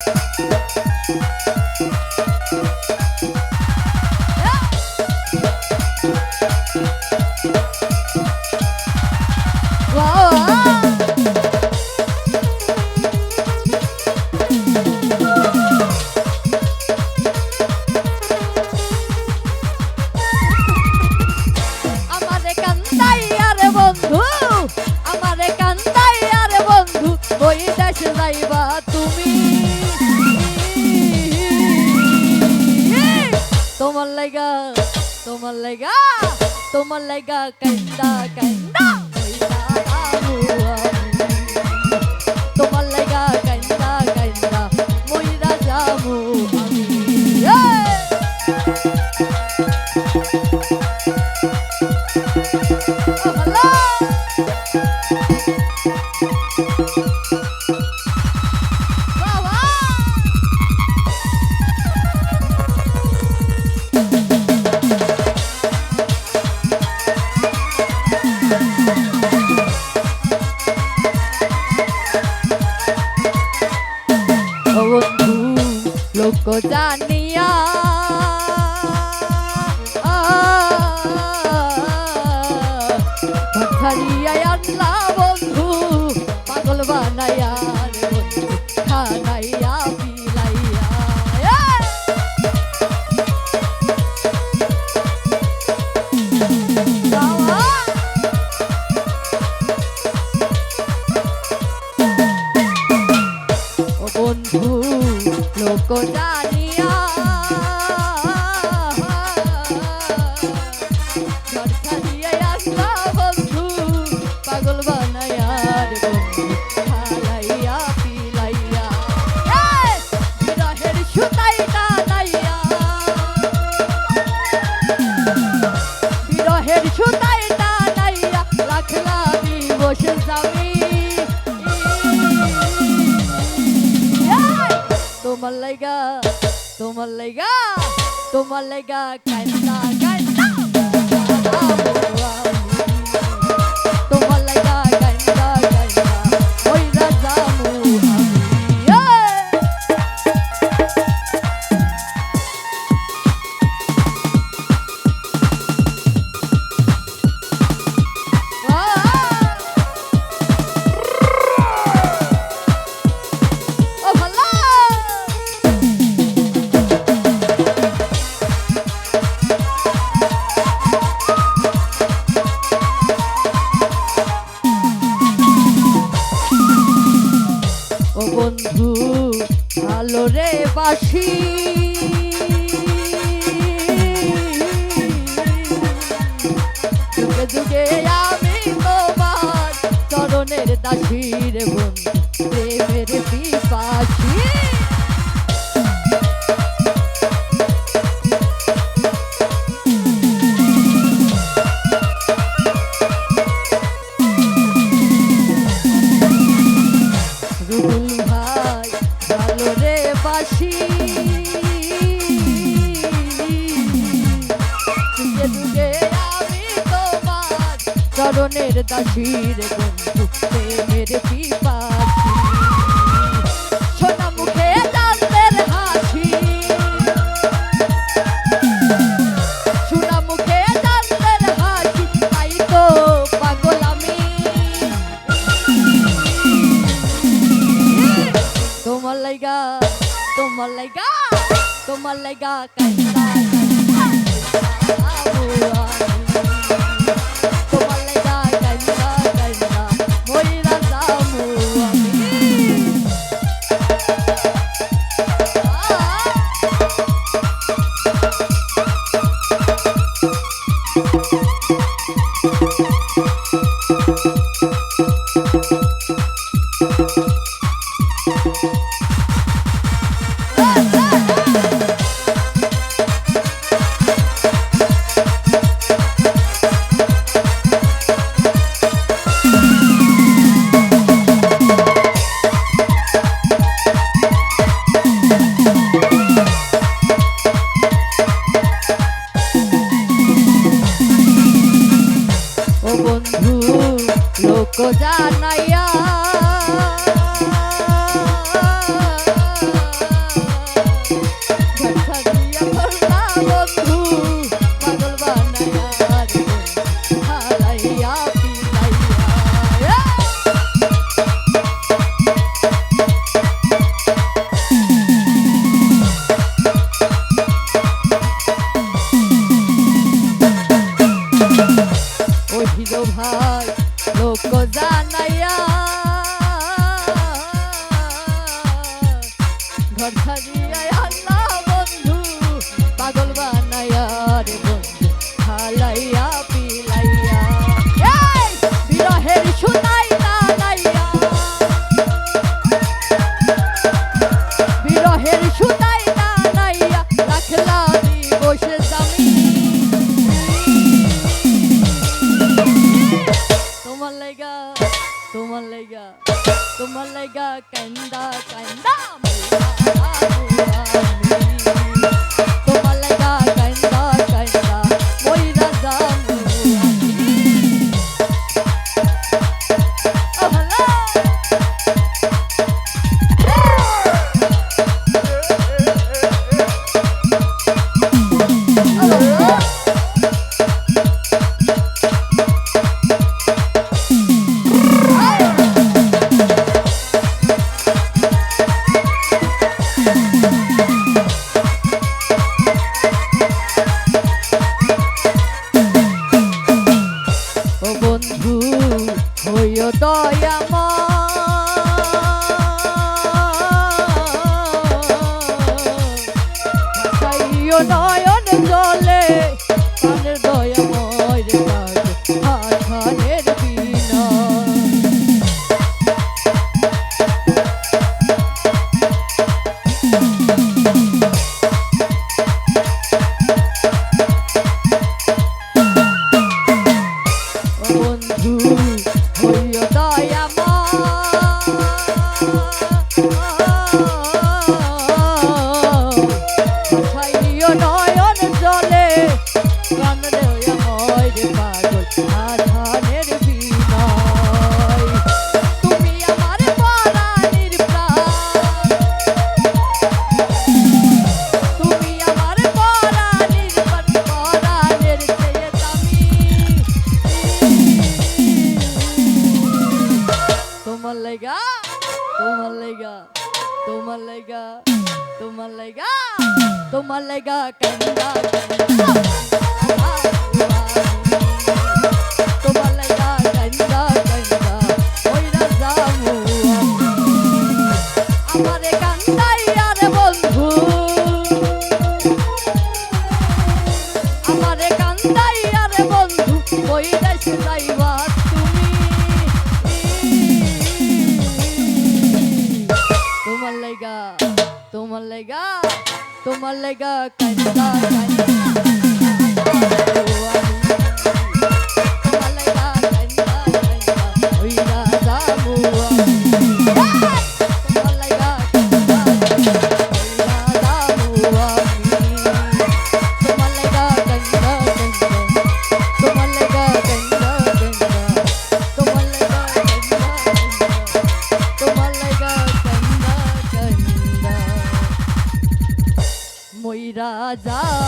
যাইবা তুমি তোমার লাইগা তোমার লাইগা তোমার লাইগা কান্দা কান্দা। তোমার লাইগা কান্দা কান্দা মইরা যামু ছাড়িয়াই আল্লাহ বন্ধু পাগল বানাইয়া বন্ধু খানাইয়া বন্ধু লোক জানিয়া তোমার লাইগা তোমার লাইগা তোমার লাইগা কাইন্দা কান্দা চরণের দাসী রে বন্ধু চরণের দাসীর বন্ধু প্রেমের পিপাসি সোনা মুখে চাঁদের হাসি সোনা মুখে চাঁদের হাসি তোমার লাইগা তোমার লাইগা তোমার লাইগা তোমার লাইগা তোমার লাইগা কান্দা কান্দা দয়াময়। তোমার লেগা কান্দা তোমার লেগা কান্দা কান্দা duh.